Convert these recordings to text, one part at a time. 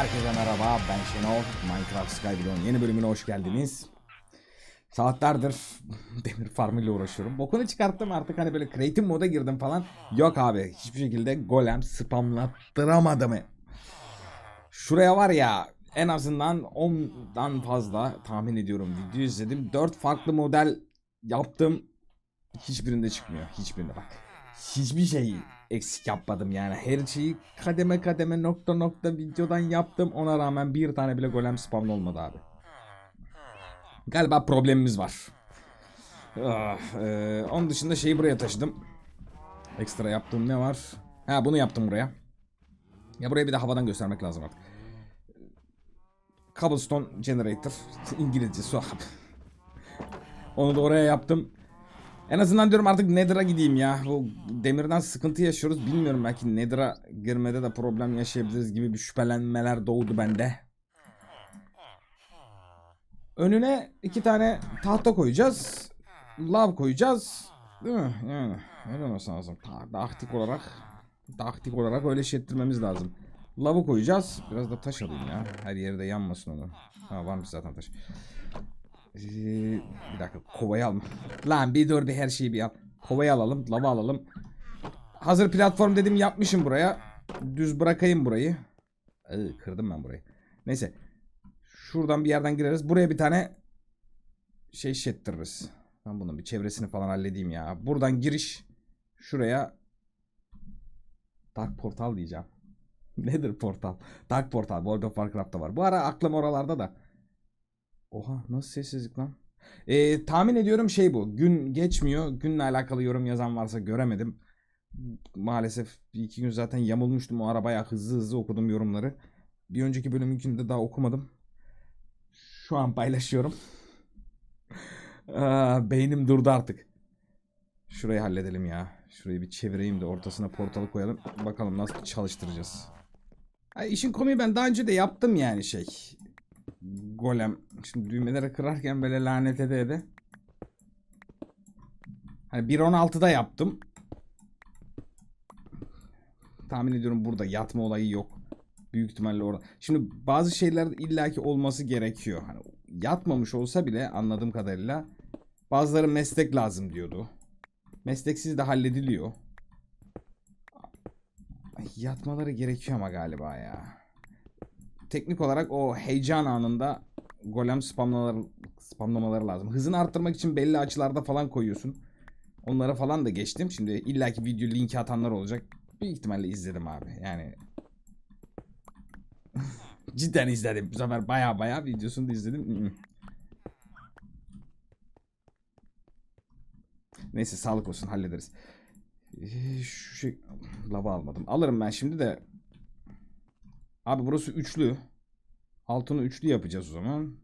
Herkese merhaba ben Şenol Minecraft Skyblock'un yeni bölümüne hoş geldiniz. Saatlerdir demir farmıyla uğraşıyorum. Bokunu çıkarttım artık hani böyle creative moda girdim falan. Yok abi hiçbir şekilde golem spamlattıramadı mı Şuraya var ya en azından 10'dan fazla tahmin ediyorum. Video izledim 4 farklı model yaptım. Hiçbirinde çıkmıyor hiçbirinde bak. Hiçbir şey eksik yapmadım yani. Her şeyi kademe kademe nokta nokta videodan yaptım. Ona rağmen bir tane bile golem spamlı olmadı abi. Galiba problemimiz var. Ah, eee, onun dışında şeyi buraya taşıdım. Ekstra yaptığım ne var? Ha bunu yaptım buraya. Ya buraya bir de havadan göstermek lazım artık. Cobblestone Generator. İngilizcesi o abi. Onu da oraya yaptım. En azından diyorum artık Nether'a gideyim ya. Bu demirden sıkıntı yaşıyoruz. Bilmiyorum belki Nether'a girmede de problem yaşayabiliriz gibi bir şüphelenmeler doğdu bende. Önüne iki tane tahta koyacağız. Lav koyacağız. Değil mi? Yani öyle olması lazım. Ta- Taktik olarak taktik olarak öyle şey ettirmemiz lazım. Lavı koyacağız. Biraz da taş alayım ya. Her yerde yanmasın onu. Ha varmış zaten taş. Ee, bir dakika kovayı alma. Lan bir dur bir her şeyi bir al. Kovayı alalım, lava alalım. Hazır platform dedim yapmışım buraya. Düz bırakayım burayı. Iı, kırdım ben burayı. Neyse. Şuradan bir yerden gireriz. Buraya bir tane şey şettiririz. Ben bunun bir çevresini falan halledeyim ya. Buradan giriş şuraya Dark Portal diyeceğim. Nedir portal? Dark Portal. World of Warcraft'ta var. Bu ara aklım oralarda da. Oha nasıl sessizlik lan? Ee, tahmin ediyorum şey bu. Gün geçmiyor. Günle alakalı yorum yazan varsa göremedim. Maalesef bir iki gün zaten yamulmuştum. O ara hızlı hızlı okudum yorumları. Bir önceki bölümünkünde daha okumadım. Şu an paylaşıyorum. Aa, beynim durdu artık. Şurayı halledelim ya. Şurayı bir çevireyim de ortasına portalı koyalım. Bakalım nasıl çalıştıracağız. Ay, işin komiği ben daha önce de yaptım yani şey golem. Şimdi düğmeleri kırarken böyle lanet ede ede. Hani 1.16'da yaptım. Tahmin ediyorum burada yatma olayı yok. Büyük ihtimalle orada. Şimdi bazı şeyler illaki olması gerekiyor. Hani yatmamış olsa bile anladığım kadarıyla bazıları meslek lazım diyordu. Mesleksiz de hallediliyor. Yatmaları gerekiyor ama galiba ya teknik olarak o heyecan anında golem spamlamaları, spamlamaları lazım. Hızını arttırmak için belli açılarda falan koyuyorsun. Onlara falan da geçtim. Şimdi illaki video linki atanlar olacak. Büyük ihtimalle izledim abi. Yani cidden izledim. Bu sefer baya baya videosunu da izledim. Neyse sağlık olsun hallederiz. Ee, şu şey lava almadım. Alırım ben şimdi de Abi burası üçlü. Altını üçlü yapacağız o zaman.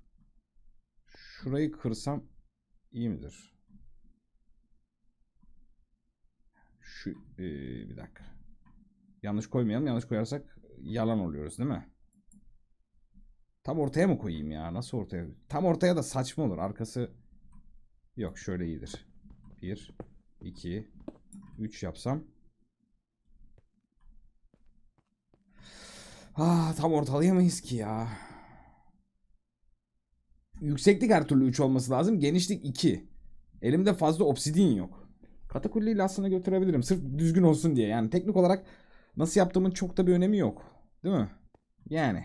Şurayı kırsam iyi midir? Şu ee, bir dakika. Yanlış koymayalım. Yanlış koyarsak yalan oluyoruz değil mi? Tam ortaya mı koyayım ya? Nasıl ortaya? Tam ortaya da saçma olur. Arkası yok şöyle iyidir. 1 2 3 yapsam Ah, tam ortalayamayız ki ya. Yükseklik her türlü 3 olması lazım. Genişlik 2. Elimde fazla obsidin yok. Katakulliyle aslında götürebilirim. Sırf düzgün olsun diye. Yani teknik olarak nasıl yaptığımın çok da bir önemi yok. Değil mi? Yani.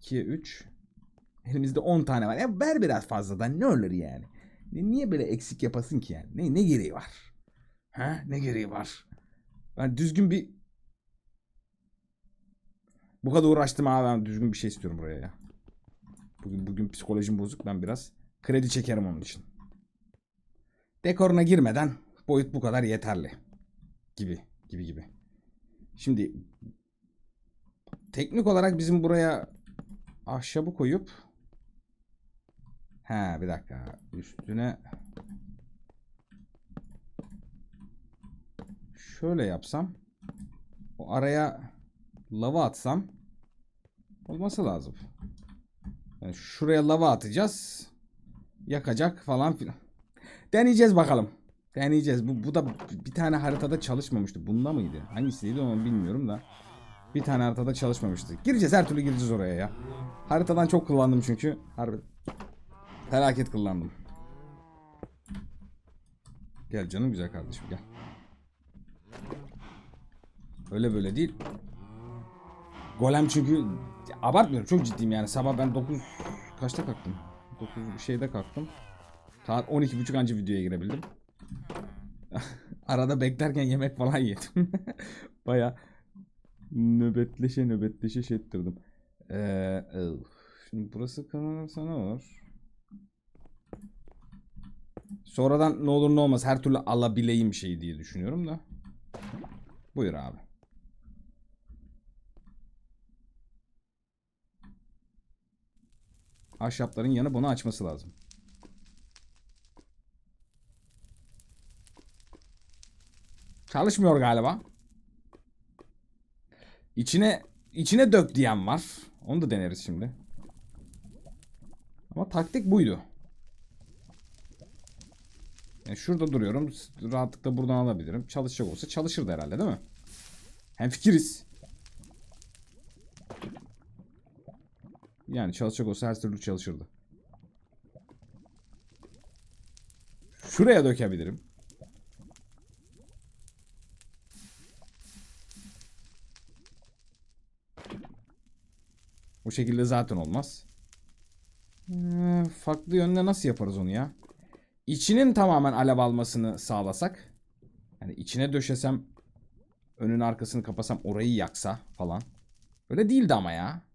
2'ye 3. Elimizde 10 tane var. Ya ver biraz fazladan ne olur yani. Niye böyle eksik yapasın ki yani? Ne, ne gereği var? Ha? Ne gereği var? Ben düzgün bir bu kadar uğraştım abi ben düzgün bir şey istiyorum buraya ya. Bugün bugün psikolojim bozuk ben biraz kredi çekerim onun için. Dekoruna girmeden boyut bu kadar yeterli. Gibi gibi gibi. Şimdi teknik olarak bizim buraya ahşabı koyup He bir dakika üstüne şöyle yapsam o araya lava atsam olması lazım. Yani şuraya lava atacağız. Yakacak falan filan. Deneyeceğiz bakalım. Deneyeceğiz. Bu, bu da bir tane haritada çalışmamıştı. Bunda mıydı? Hangisiydi onu bilmiyorum da. Bir tane haritada çalışmamıştı. Gireceğiz her türlü gireceğiz oraya ya. Haritadan çok kullandım çünkü. Harbi. Felaket kullandım. Gel canım güzel kardeşim gel. Öyle böyle değil. Golem çünkü abartmıyorum çok ciddiyim yani sabah ben 9 kaçta kalktım? 9 bir şeyde kalktım. Saat 12.30 anca videoya girebildim. Arada beklerken yemek falan yedim. Baya nöbetleşe nöbetleşe şey ettirdim. Ee, şimdi burası kanarsa ne olur? Sonradan ne olur ne olmaz her türlü alabileyim şey diye düşünüyorum da. Buyur abi. Ahşapların yanı bunu açması lazım. Çalışmıyor galiba. İçine içine dök diyen var. Onu da deneriz şimdi. Ama taktik buydu. Yani şurada duruyorum. Rahatlıkla buradan alabilirim. Çalışacak olsa çalışırdı herhalde değil mi? Hem fikiriz. Yani çalışacak olsa her türlü çalışırdı. Şuraya dökebilirim. O şekilde zaten olmaz. Ee, farklı yönde nasıl yaparız onu ya? İçinin tamamen alev almasını sağlasak. Yani içine döşesem önün arkasını kapasam orayı yaksa falan. Öyle değildi ama ya.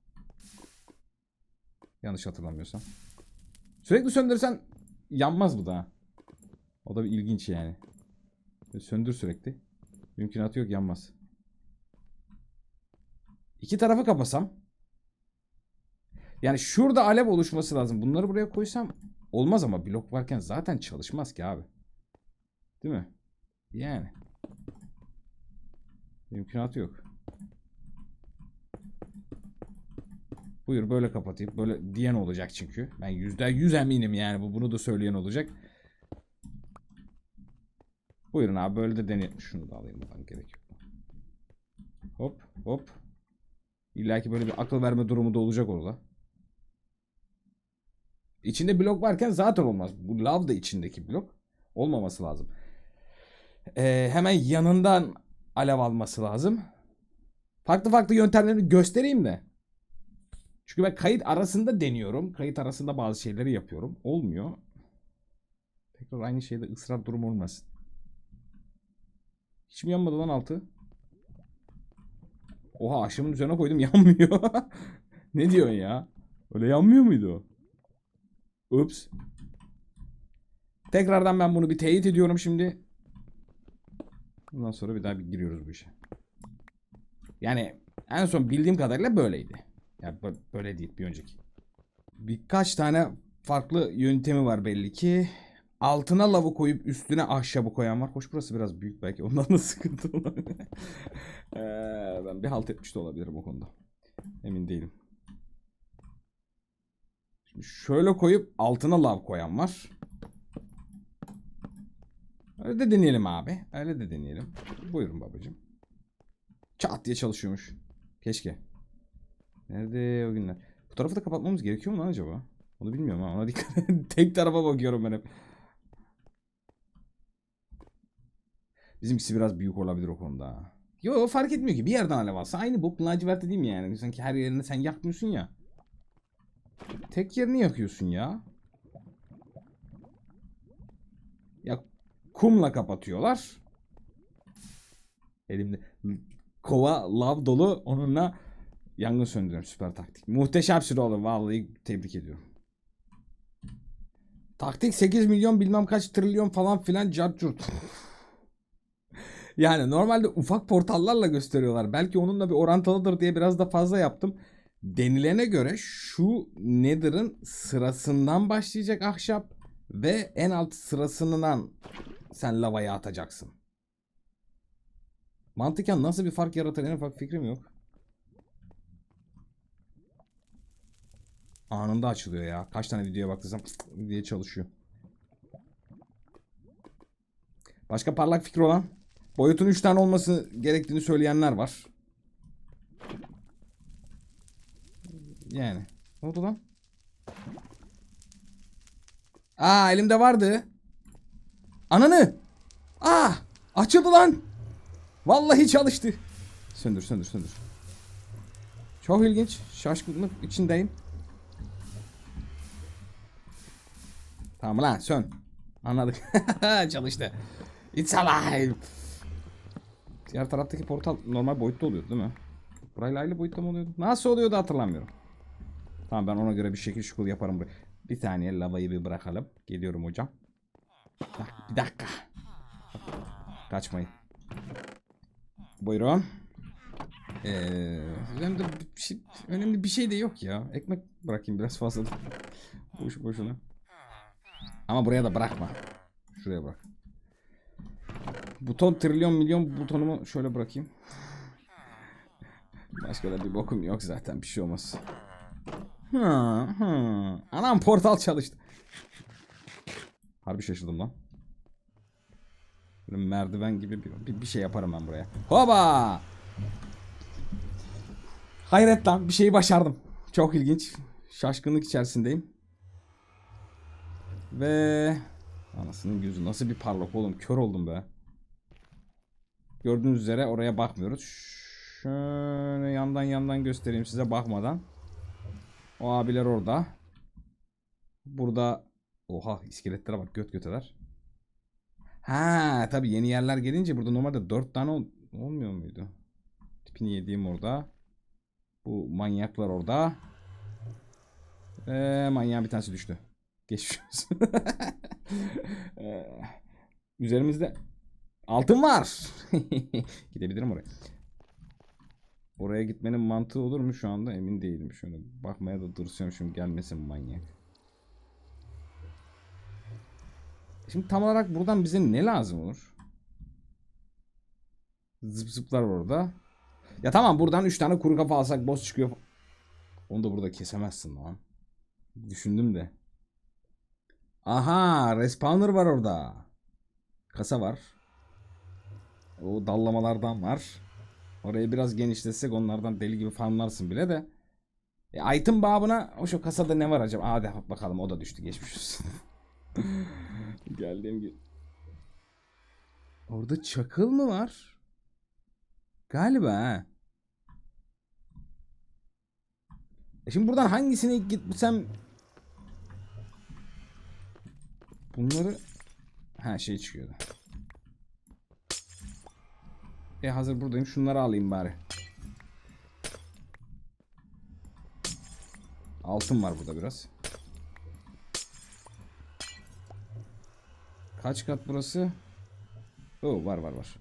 Yanlış hatırlamıyorsam. Sürekli söndürsen yanmaz bu da. O da bir ilginç yani. Söndür sürekli. Mümkünatı yok yanmaz. İki tarafı kapasam. Yani şurada alev oluşması lazım. Bunları buraya koysam olmaz ama blok varken zaten çalışmaz ki abi. Değil mi? Yani. Mümkünatı yok. Buyur böyle kapatayım. Böyle diyen olacak çünkü. Ben yüzde yüz eminim yani. Bu bunu da söyleyen olacak. Buyurun abi böyle de deneyelim. Şunu da alayım buradan gerek yok. Hop hop. İlla ki böyle bir akıl verme durumu da olacak orada. İçinde blok varken zaten olmaz. Bu lav da içindeki blok. Olmaması lazım. Ee, hemen yanından alev alması lazım. Farklı farklı yöntemlerini göstereyim de. Çünkü ben kayıt arasında deniyorum. Kayıt arasında bazı şeyleri yapıyorum. Olmuyor. Tekrar aynı şeyde ısrar durumu olmasın. Hiç mi yanmadı lan altı? Oha aşımın üzerine koydum yanmıyor. ne diyorsun ya? Öyle yanmıyor muydu o? Ups. Tekrardan ben bunu bir teyit ediyorum şimdi. Bundan sonra bir daha bir giriyoruz bu işe. Yani en son bildiğim kadarıyla böyleydi. Yani bö- böyle değil bir önceki. Birkaç tane farklı yöntemi var belli ki. Altına lavı koyup üstüne ahşabı koyan var. Hoş burası biraz büyük belki ondan da sıkıntı olabilir. Ee, ben bir halt etmiş de olabilirim o konuda. Emin değilim. Şimdi şöyle koyup altına lav koyan var. Öyle de deneyelim abi. Öyle de deneyelim. Buyurun babacığım. Çat diye çalışıyormuş. Keşke. Nerede o günler? Bu tarafı da kapatmamız gerekiyor mu lan acaba? Onu bilmiyorum ama ona dikkat. Tek tarafa bakıyorum ben hep. Bizimkisi biraz büyük olabilir o konuda. Yo fark etmiyor ki. Bir yerden alev alsa aynı bok lacivert değil mi yani? Sanki her yerini sen yakmıyorsun ya. Tek yerini yakıyorsun ya. Ya kumla kapatıyorlar. Elimde kova lav dolu onunla yangın söndürüyorum. Süper taktik. Muhteşem süre olur. Vallahi tebrik ediyorum. Taktik 8 milyon bilmem kaç trilyon falan filan cart curt. yani normalde ufak portallarla gösteriyorlar. Belki onunla bir orantılıdır diye biraz da fazla yaptım. Denilene göre şu Nether'ın sırasından başlayacak ahşap ve en alt sırasından sen lavaya atacaksın. Mantıken nasıl bir fark yaratır en ufak fikrim yok. Anında açılıyor ya. Kaç tane videoya baktıysam diye çalışıyor. Başka parlak fikri olan? Boyutun 3 tane olması gerektiğini söyleyenler var. yani. Ne oldu lan? Aa elimde vardı. Ananı. Aa açıldı lan. Vallahi çalıştı. Söndür söndür söndür. Çok ilginç. Şaşkınlık içindeyim. Tamam lan sön. Anladık. Çalıştı. It's alive. Diğer taraftaki portal normal boyutta oluyor değil mi? Burayla aynı boyutta mı oluyordu? Nasıl oluyordu hatırlamıyorum. Tamam ben ona göre bir şekil şukul yaparım. buraya. Bir saniye lavayı bir bırakalım. Geliyorum hocam. Bir dakika. Kaçmayın. Buyurun. Ee, önemli, bir şey, önemli bir şey de yok ya. Ekmek bırakayım biraz fazla. Boş boşuna. Ama buraya da bırakma. Şuraya bırak. Buton trilyon milyon butonumu şöyle bırakayım. Başka da bir bokum yok zaten bir şey olmaz. Hı, hı. Anam portal çalıştı. Harbi şaşırdım lan. Böyle merdiven gibi bir, bir, bir şey yaparım ben buraya. Hoba! Hayret lan bir şeyi başardım. Çok ilginç. Şaşkınlık içerisindeyim. Ve anasının gözü nasıl bir parlak oğlum kör oldum be. Gördüğünüz üzere oraya bakmıyoruz. Şöyle yandan yandan göstereyim size bakmadan. O abiler orada. Burada oha iskeletlere bak göt göteler. Ha tabi yeni yerler gelince burada normalde 4 tane ol- olmuyor muydu? Tipini yediğim orada. Bu manyaklar orada. Ee, manyağın bir tanesi düştü. Geçmiş olsun. Ee, Üzerimizde altın var. Gidebilirim oraya. Oraya gitmenin mantığı olur mu şu anda emin değilim. Şöyle bakmaya da dırsıyorum şimdi gelmesin manyak. Şimdi tam olarak buradan bize ne lazım olur? Zıp zıplar orada. Ya tamam buradan 3 tane kuru kafa alsak boss çıkıyor. Onu da burada kesemezsin lan. Düşündüm de. Aha respawner var orada. Kasa var. O dallamalardan var. Orayı biraz genişletsek onlardan deli gibi farmlarsın bile de. E, item babına o şu kasada ne var acaba? Hadi bakalım o da düştü geçmiş olsun. Geldiğim gibi. Orada çakıl mı var? Galiba ha. E şimdi buradan hangisine gitsem bunları ha şey çıkıyordu. E hazır buradayım şunları alayım bari. Altın var burada biraz. Kaç kat burası? Oo var var var.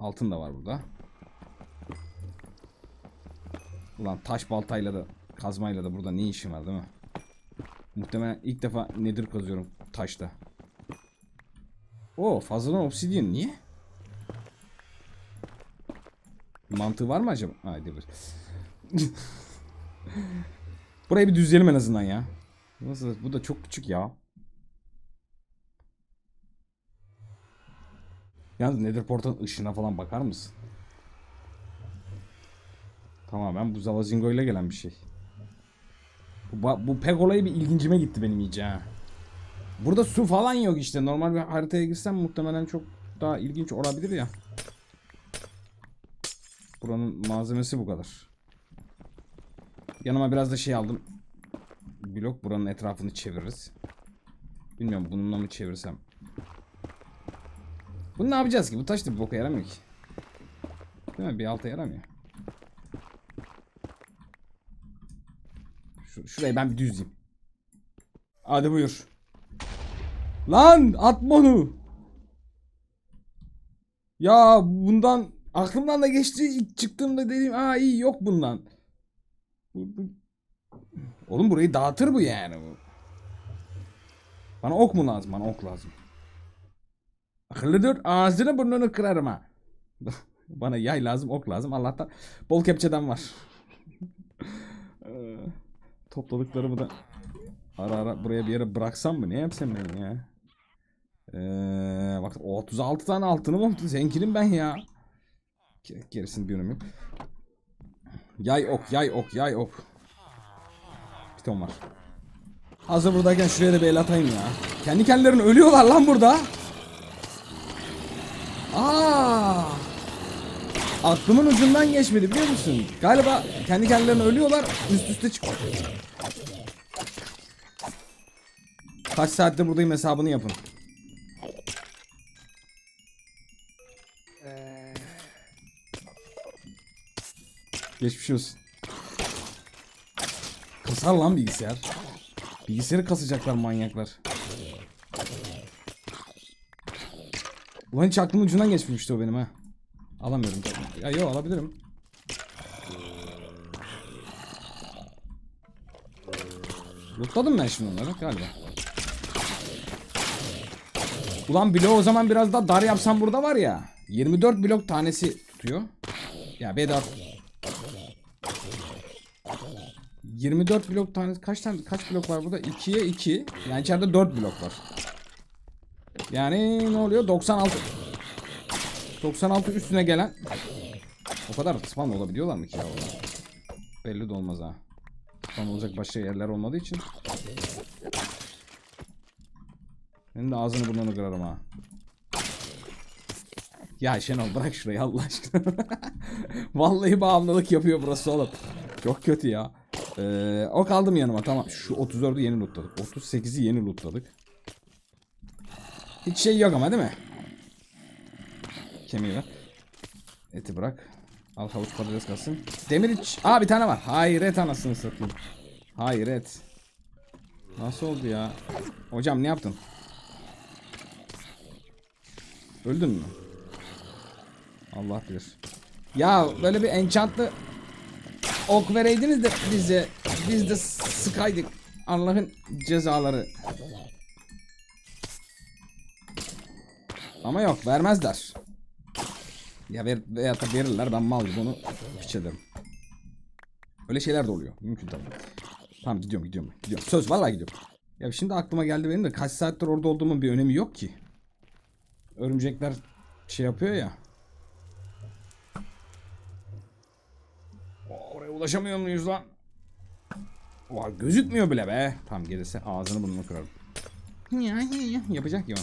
Altın da var burada. Ulan taş baltayla da kazmayla da burada ne işim var değil mi? Muhtemelen ilk defa nedir kazıyorum taşta. Oo fazladan obsidian niye? Mantığı var mı acaba? Haydi bir. Burayı bir düzleyelim en azından ya. Nasıl? Bu da çok küçük ya. Yalnız Nether Portal'ın ışığına falan bakar mısın? Tamamen bu Zalazingo ile gelen bir şey. Bu, pek olayı bir ilgincime gitti benim iyice ha. Burada su falan yok işte. Normal bir haritaya girsem muhtemelen çok daha ilginç olabilir ya. Buranın malzemesi bu kadar. Yanıma biraz da şey aldım. Blok buranın etrafını çeviririz. Bilmiyorum bununla mı çevirsem. Bunu ne yapacağız ki? Bu taş da bir boka yaramıyor ki. Değil mi? Bir alta yaramıyor. Şu, şurayı ben bir düzleyeyim. Hadi buyur. Lan atma onu. Ya bundan aklımdan da geçti ilk çıktığımda dedim aa iyi yok bundan. Bu- bu- Oğlum burayı dağıtır bu yani. Bana ok mu lazım? Bana ok lazım. Akıllı dur ağzını burnunu kırarım ha. Bana yay lazım ok lazım Allah'tan bol kepçeden var. Topladıklarımı da ara ara buraya bir yere bıraksam mı? Ne yapsam ben ya? Ee, bak 36 tane altınım oldu. Zenginim ben ya. Ge- Gerisinin bir önemi. Yay ok, yay ok, yay ok. taktikom var. Hazır buradayken şuraya da bir el atayım ya. Kendi kendilerine ölüyorlar lan burada. Aa! Aklımın ucundan geçmedi biliyor musun? Galiba kendi kendilerine ölüyorlar üst üste çık. Kaç saatte buradayım hesabını yapın. Geçmiş olsun. Kasar lan bilgisayar. Bilgisayarı kasacaklar manyaklar. Ulan hiç aklımın ucundan geçmemişti o benim ha. Alamıyorum. Ya yok alabilirim. Lootladım ben şimdi onları galiba. Ulan bloğu o zaman biraz daha dar yapsam burada var ya. 24 blok tanesi tutuyor. Ya bedava. 24 blok tanesi kaç tane kaç blok var burada? 2'ye 2. Yani içeride 4 blok var. Yani ne oluyor? 96. 96 üstüne gelen. O kadar spawn olabiliyorlar mı ki ya? orada? Belli de olmaz ha. Spawn olacak başka yerler olmadığı için. Senin de ağzını burnunu kırarım ha. Ya Şenol bırak şurayı Allah aşkına. Vallahi bağımlılık yapıyor burası oğlum. Çok kötü ya. Ee, o kaldım yanıma tamam. Şu 34'ü yeni lootladık. 38'i yeni lootladık. Hiç şey yok ama değil mi? Kemiği ver. Eti bırak. Al havuç patates kalsın. Demir iç. Aa bir tane var. Hayret anasını satayım. Hayret. Nasıl oldu ya? Hocam ne yaptın? Öldün mü? Allah bilir. Ya böyle bir enchantlı ok vereydiniz de bize biz de sıkaydık. Allah'ın cezaları. Ama yok vermezler. Ya ver, veya da verirler ben mal gibi onu piç ederim. Öyle şeyler de oluyor. Mümkün tabii. Tamam gidiyorum gidiyorum. Gidiyorum. Söz vallahi gidiyorum. Ya şimdi aklıma geldi benim de kaç saattir orada olduğumun bir önemi yok ki. Örümcekler şey yapıyor ya. Oraya ulaşamıyor muyuz lan? Vay gözükmüyor bile be. Tamam gelirse ağzını burnunu kırarım. Yapacak ya.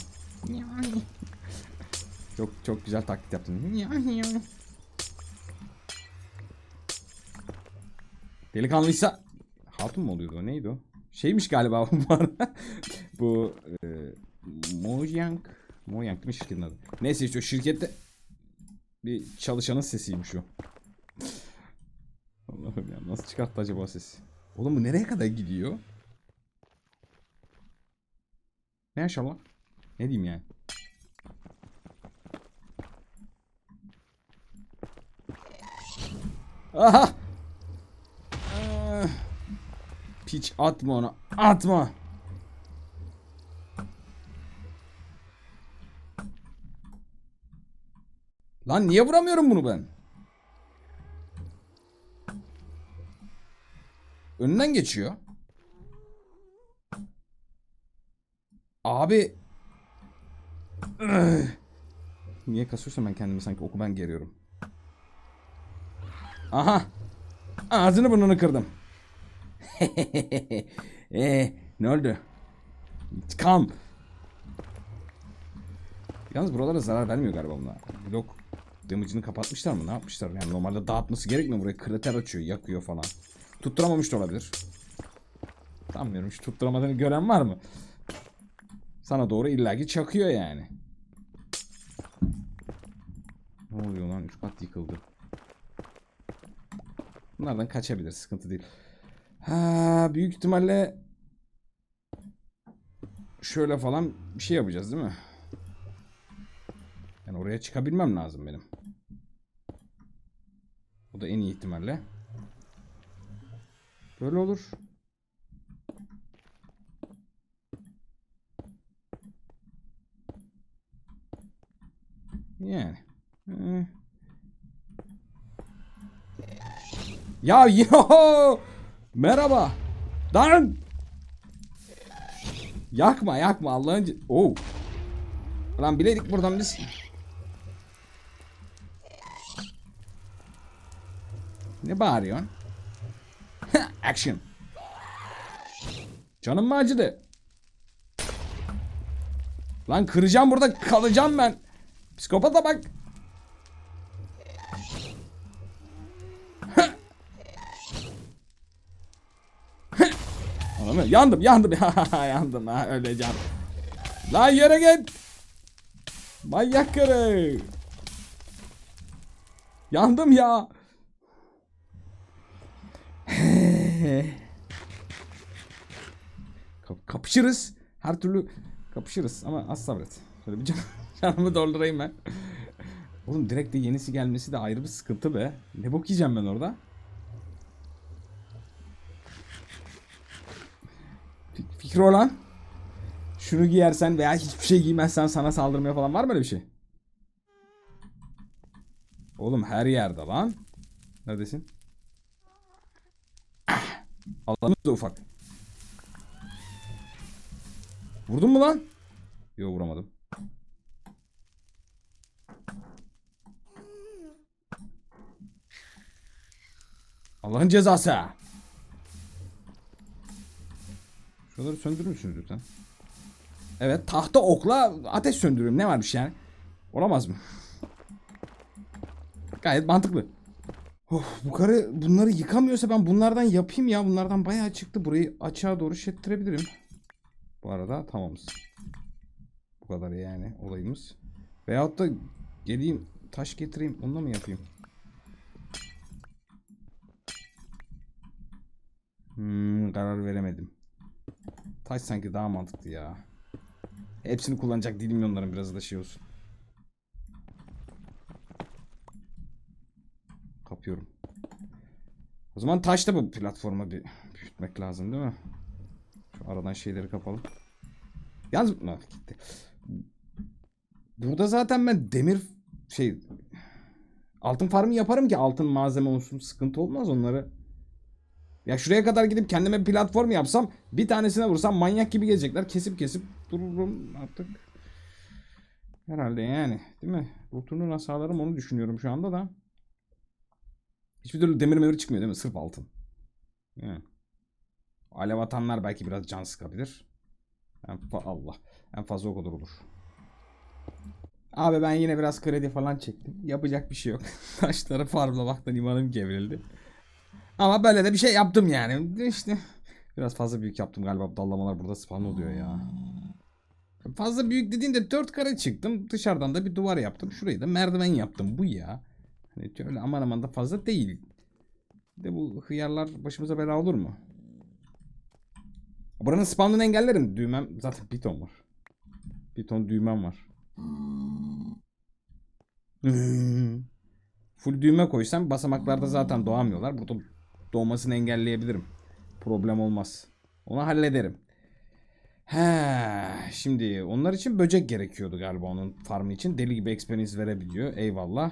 O. Çok çok güzel taklit yaptın. Delikanlıysa Hatun mu oluyordu o neydi o? Şeymiş galiba bu arada. bu e, Mojang Mojang değil mi şirketin adı? Neyse işte o şirkette bir çalışanın sesiymiş o. Allah'ım ya nasıl çıkarttı acaba sesi? Oğlum bu nereye kadar gidiyor? Ne yaşam lan? Ne diyeyim yani? Aha! Ah! Piç atma onu. Atma. Lan niye vuramıyorum bunu ben? Önünden geçiyor. Abi. Niye kasıyorsam ben kendimi sanki oku ben geriyorum. Aha. Ağzını burnunu kırdım. ee, ne oldu? Kam. Yalnız buralara zarar vermiyor galiba bunlar. Blok damage'ını kapatmışlar mı? Ne yapmışlar? Yani normalde dağıtması gerekmiyor buraya. Krater açıyor, yakıyor falan. Tutturamamış da olabilir. Sanmıyorum. Hiç tutturamadığını gören var mı? Sana doğru illaki çakıyor yani. Ne oluyor lan? Üç kat yıkıldı. Bunlardan kaçabilir. Sıkıntı değil. Ha, büyük ihtimalle şöyle falan bir şey yapacağız değil mi? Yani oraya çıkabilmem lazım benim. Bu da en iyi ihtimalle. Böyle olur. Yani. Ee. Ya yo! Merhaba. Lan! Yakma yakma Allah'ın... Oo. Lan bileydik buradan biz. Ne bağırıyorsun? Action. Canım mı acıdı? Lan kıracağım burada kalacağım ben. Psikopata bak. Yandım yandım yandım ha öleceğim. Lan yere git. Manyak karı. Yandım ya. Kap- kapışırız. Her türlü kapışırız ama az sabret. Şöyle bir can canımı doldurayım ben. Oğlum direkt de yenisi gelmesi de ayrı bir sıkıntı be. Ne bok yiyeceğim ben orada? Fikri olan. Şunu giyersen veya hiçbir şey giymezsen sana saldırmaya falan var mı öyle bir şey? Oğlum her yerde lan. Neredesin? Ah! Allah'ımız da ufak. Vurdun mu lan? Yok vuramadım. Allah'ın cezası. Şuraları söndürür müsünüz lütfen? Evet tahta okla ateş söndürüyorum. Ne varmış yani? Olamaz mı? Gayet mantıklı. Of, bu karı bunları yıkamıyorsa ben bunlardan yapayım ya. Bunlardan bayağı çıktı. Burayı açığa doğru şettirebilirim. Bu arada tamamız. Bu kadar yani olayımız. Veyahut da geleyim taş getireyim. Onunla mı yapayım? Hmm, karar veremedim. Taş sanki daha mantıklı ya. Hepsini kullanacak değilim onların biraz da şey olsun. Kapıyorum. O zaman taş da bu platforma bir büyütmek lazım değil mi? Şu aradan şeyleri kapalım. Yalnız Ha, gitti. Burada zaten ben demir şey altın farmı yaparım ki altın malzeme olsun sıkıntı olmaz onları. Ya şuraya kadar gidip kendime platform yapsam bir tanesine vursam manyak gibi gelecekler. Kesip kesip dururum artık. Herhalde yani değil mi? Rotunu nasıl sağlarım onu düşünüyorum şu anda da. Hiçbir türlü demir mevri çıkmıyor değil mi? Sırf altın. Yani. Alev atanlar belki biraz can sıkabilir. En Allah. En fazla o kadar olur. Abi ben yine biraz kredi falan çektim. Yapacak bir şey yok. Taşları farmlamaktan imanım gevrildi. Ama böyle de bir şey yaptım yani. İşte biraz fazla büyük yaptım galiba. Dallamalar burada spawn oluyor ya. Fazla büyük dediğinde 4 kare çıktım. Dışarıdan da bir duvar yaptım. Şurayı da merdiven yaptım. Bu ya. Hani öyle aman aman da fazla değil. De bu hıyarlar başımıza bela olur mu? Buranın spawnını engellerim. Düğmem zaten bir ton var. Bir ton düğmem var. Full düğme koysam basamaklarda zaten doğamıyorlar. Burada doğmasını engelleyebilirim. Problem olmaz. Onu hallederim. He, şimdi onlar için böcek gerekiyordu galiba onun farmı için. Deli gibi experience verebiliyor. Eyvallah.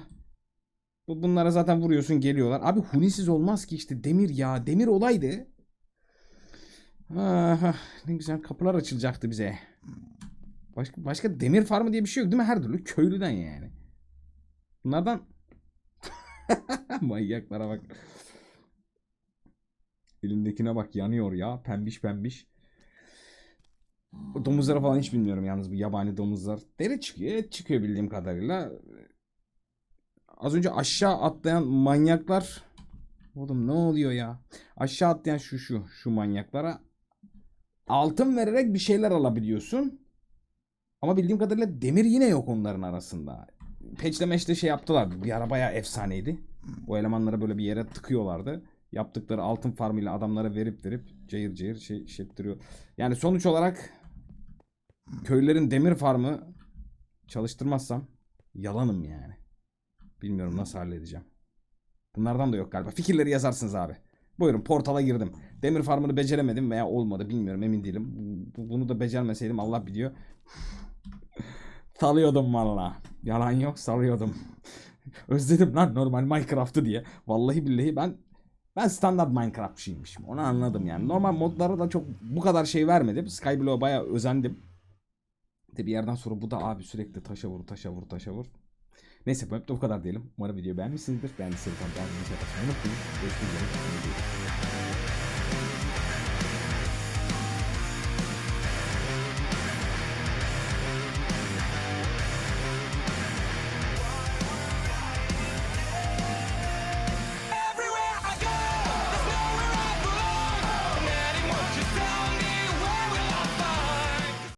Bu bunlara zaten vuruyorsun geliyorlar. Abi hunisiz olmaz ki işte demir ya. Demir olaydı. Ah, ne güzel kapılar açılacaktı bize. Başka, başka demir farmı diye bir şey yok değil mi? Her türlü köylüden yani. Bunlardan manyaklara bak. Elindekine bak yanıyor ya. Pembiş pembiş. O domuzları falan hiç bilmiyorum yalnız bu yabani domuzlar. Deri çıkıyor, et çıkıyor bildiğim kadarıyla. Az önce aşağı atlayan manyaklar Oğlum ne oluyor ya? Aşağı atlayan şu şu şu manyaklara altın vererek bir şeyler alabiliyorsun. Ama bildiğim kadarıyla demir yine yok onların arasında. Peçle meçle şey yaptılar. Bir ara bayağı efsaneydi. O elemanları böyle bir yere tıkıyorlardı. Yaptıkları altın farmıyla adamlara verip verip cayır cayır şey şettiriyor. Yani sonuç olarak köylerin demir farmı çalıştırmazsam yalanım yani. Bilmiyorum nasıl halledeceğim. Bunlardan da yok galiba. Fikirleri yazarsınız abi. Buyurun portala girdim. Demir farmını beceremedim veya olmadı bilmiyorum emin değilim. Bu- Bunu da becermeseydim Allah biliyor. salıyordum valla. Yalan yok salıyordum. Özledim lan normal Minecraft'ı diye. Vallahi billahi ben ben standart Minecraftçıymışım. Onu anladım yani. Normal modlara da çok bu kadar şey vermedim. Skyblock'a bayağı özendim. De bir yerden sonra bu da abi sürekli taşa vur, taşa vur, taşa vur. Neyse bu hep de bu kadar diyelim. Umarım videoyu beğenmişsinizdir. Beğendiyseniz beğenmeyi unutmayın. Görüşmek üzere.